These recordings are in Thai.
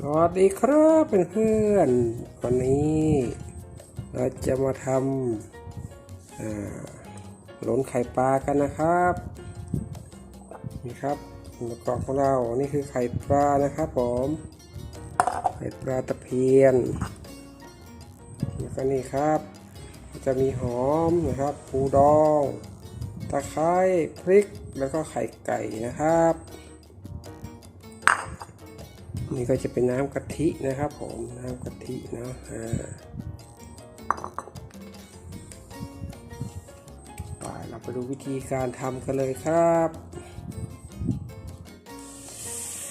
สวัสดีครับเพื่อนๆวันนี้เราจะมาทำาหลนไข่ปลากันนะครับนี่ครับอุปกรณ์ของเรานี่คือไข่ปลานะครับผมไข่ปลาตะเพียนแล้วก็นี่ครับ จะมีหอมนะครับปูดองตะไคร้พริกแล้วก็ไข่ไก่นะครับ นี่ก็จะเป็นน้ำกะทินะครับ ผมน้ำกะทิเนาะอ่าไปเราไปดูวิธีการทำกันเลยครับ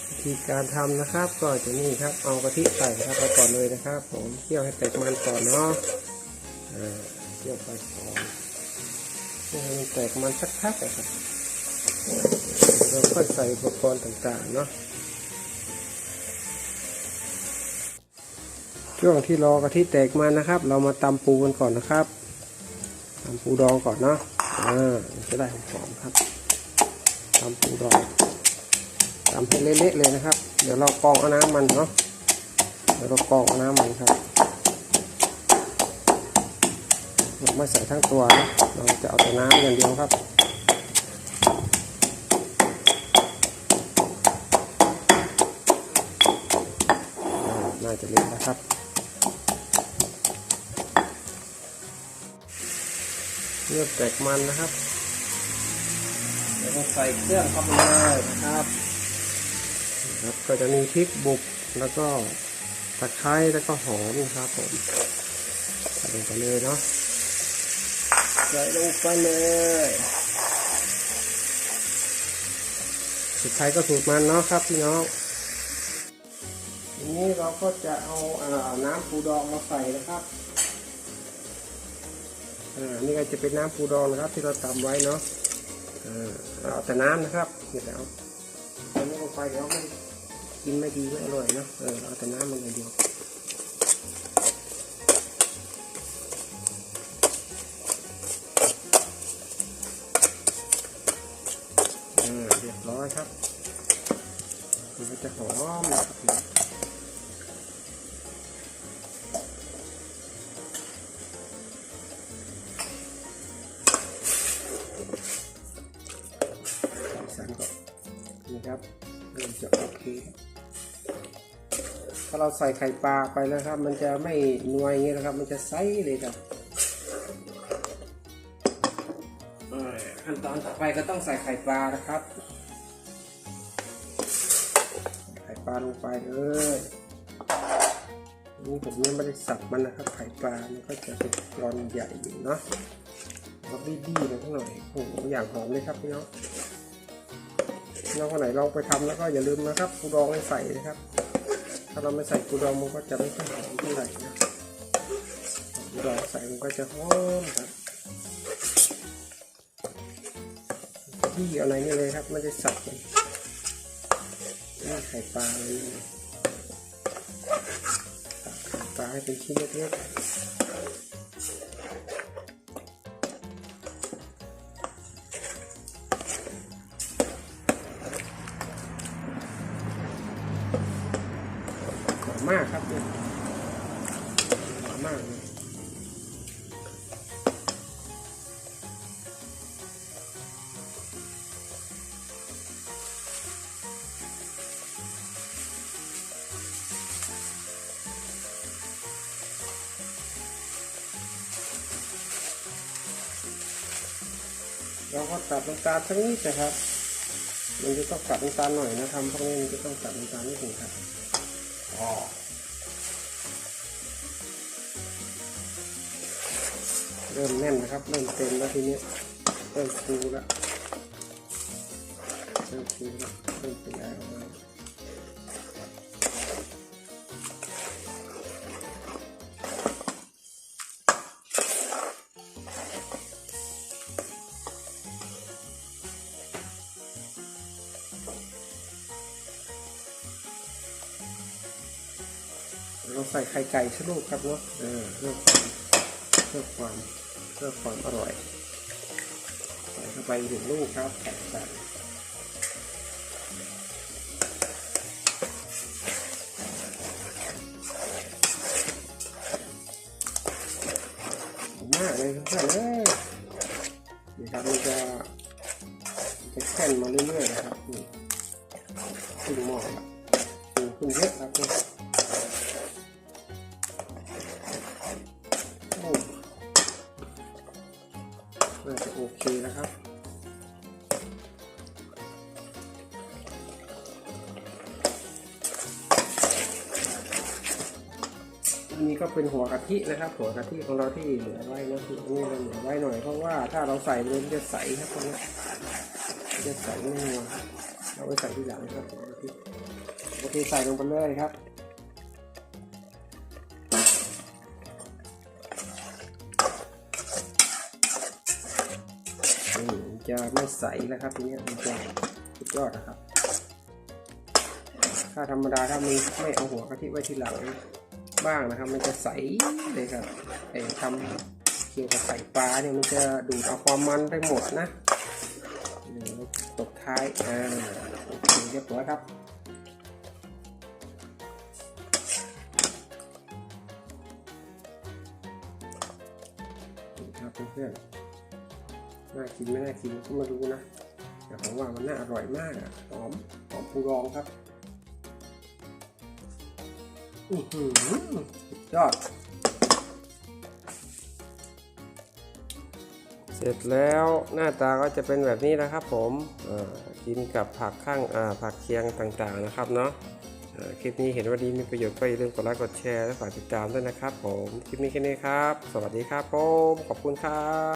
วิธีการทำนะครับ ก็จะนี่ครับเอากะทิใส่ครับไปก่อนเลยนะครับ ผมเคี่ยวให้แตกมันก่อนเนาะอ่าเคี่ยวไปก่อนให้มันแตกมันสักพักนะครับเราค่อยใส่อุปกรณ์ต่างๆเนาะ ช่วงที่รอกะทิแตกมานะครับ เรามาตำปูกันก่อนนะครับตำปูดองก่อนเนาะอ่าจะได้หอมๆครับตำปูดองตำให้เละๆเลยนะครับ เดี๋ยวเรากรองเอาน้ำมันเนาะเดี๋ยวเรากรองเอาน้ำมันครับเราไม่ใส่ทั้งตัวนะเราจะเอาแต่น้ำอย่างเดียวครับน่าจะเละนะครับ เลือกแตกมันนะครับ แล้วก็ใส่เครื่องเข้าไปเลยนะครับครับก็จะมีพริกบุกแล้วก็ตะไคร้แล้วก็หอมนะครับผมใส่ลงไปเลยเนาะใส่ลงไปเลย สุดท้ายก็สูตรมันเนาะครับพี่น้องทีนี้เราก็จะเอาอาน้ำปูดองมาใส่นะครับ นี่ก็จะเป็นน้ำปูดองนะครับ ที่เราตำไว้เนาะเราเอาแต่น้ำนะครับนี่แล้วตอนนี้ลงไปเดี๋ยวมันกินไม่ดีไม่อร่อยเนาะเออเราเอาแต่น้ำมันอย่างเดียวอ่าเรียบร้อยครับมันก็จะหอมนะครับ เราใส่ไข่ปลาไปแล้วครับ มันจะไม่นวยอย่างนี้นะครับ มันจะใสเลยครับขั้นตอนต่อไปก็ต้องใส่ไข่ปลานะครับ ไข่ปลาลงไปเลยนี่ผมยังไม่ได้สับมันนะครับ ไข่ปลา มันก็จะเป็นรอนใหญ่อยู่เนาะเราบี้ๆเลยทั้งหน่อยโอ้โหอย่างหอมเลยครับพี่น้องน้องคนไหนลองไปทำแล้วก็อย่าลืมนะครับปูดองให้ใส่นะครับ ถ้าเราไม่ใส่กูดองมันก็จะไม่ค่อยหอมเท่าไหร่นะกูดองใส่มันก็จะหอมครับที่อะไรนี่เลยครับไม่ได้สับมันนี่ไข่ปลาเลยปลาให้เป็นชิ้นเล็กๆากครับเนี่ยหอมมากเลยเราก็ตัดน้ำตาลทั้งนี้นะครับ มันจะต้องตัดน้ำตาลหน่อยนะทำพวกนี้มันจะต้องตัดน้ำตาลนิดหนึ่งครับอ๋อ เริ่มแน่นนะครับ เริ่มเต็มแล้วทีนี้เริ่มฟูแล้วเริ่มฟูแล้วเริ่มเป็นอะไรออกมาเราใส่ไข่ไก่ชะลูกครับเนาะเออเพื่อความเพื่อความ เพื่อความอร่อยใส่เข้าไปหนึ่งลูกครับแข็งสันมากเลยเพื่อนเลยนี่ครับมันจะจะแข่นมาเรื่อยๆนะครับนี่ขึ้นหม้อครับขึ้นเยอะครับ น่าจะโอเคนะครับอันนี้ก็เป็นหัวกะทินะครับ หัวกะทิของเราที่เหลือไว้นะคือนนี้เราเหลือไว้หน่อยเพราะว่าถ้าเราใส่เลยมันจะใสครับตรงนี้จะใสไม่นัวเราไว้ใส่ทีหลังครับหัวกะทิหัวกะทิใส่ลงไปเลยครับ จะไม่ใสนะครับทีนี้มันจะสุดยอดนะครับ ถ้าธรรมดาถ้ามีไม่เอาหัวกะทิไว้ทีหลังบ้างนะครับ มันจะใสเลยครับไอ้ทำเกี่ยวกับไข่ปลาเนี่ยมันจะดูดเอาความมันไปหมดนะตกท้ายอ่าโอเรียบร้อยครับครับเพื่อนๆ น่ากินไม่น่ากินก็ไม่รู้นะแต่ผมว่ามันน่าอร่อยมากอะหอมหอมปูรองครับอือหือยอดเสร็จแล้วหน้าตาก็จะเป็นแบบนี้นะครับผมกินกับผักข้างผักเคียงต่างๆนะครับเนาะคลิปนี้เห็นว่าดีมีประโยชน์ก็อย่าลืมกดไลค์กดแชร์และฝากติดตามด้วยนะครับผม คลิปนี้แค่นี้ครับ สวัสดีครับผม ขอบคุณครับ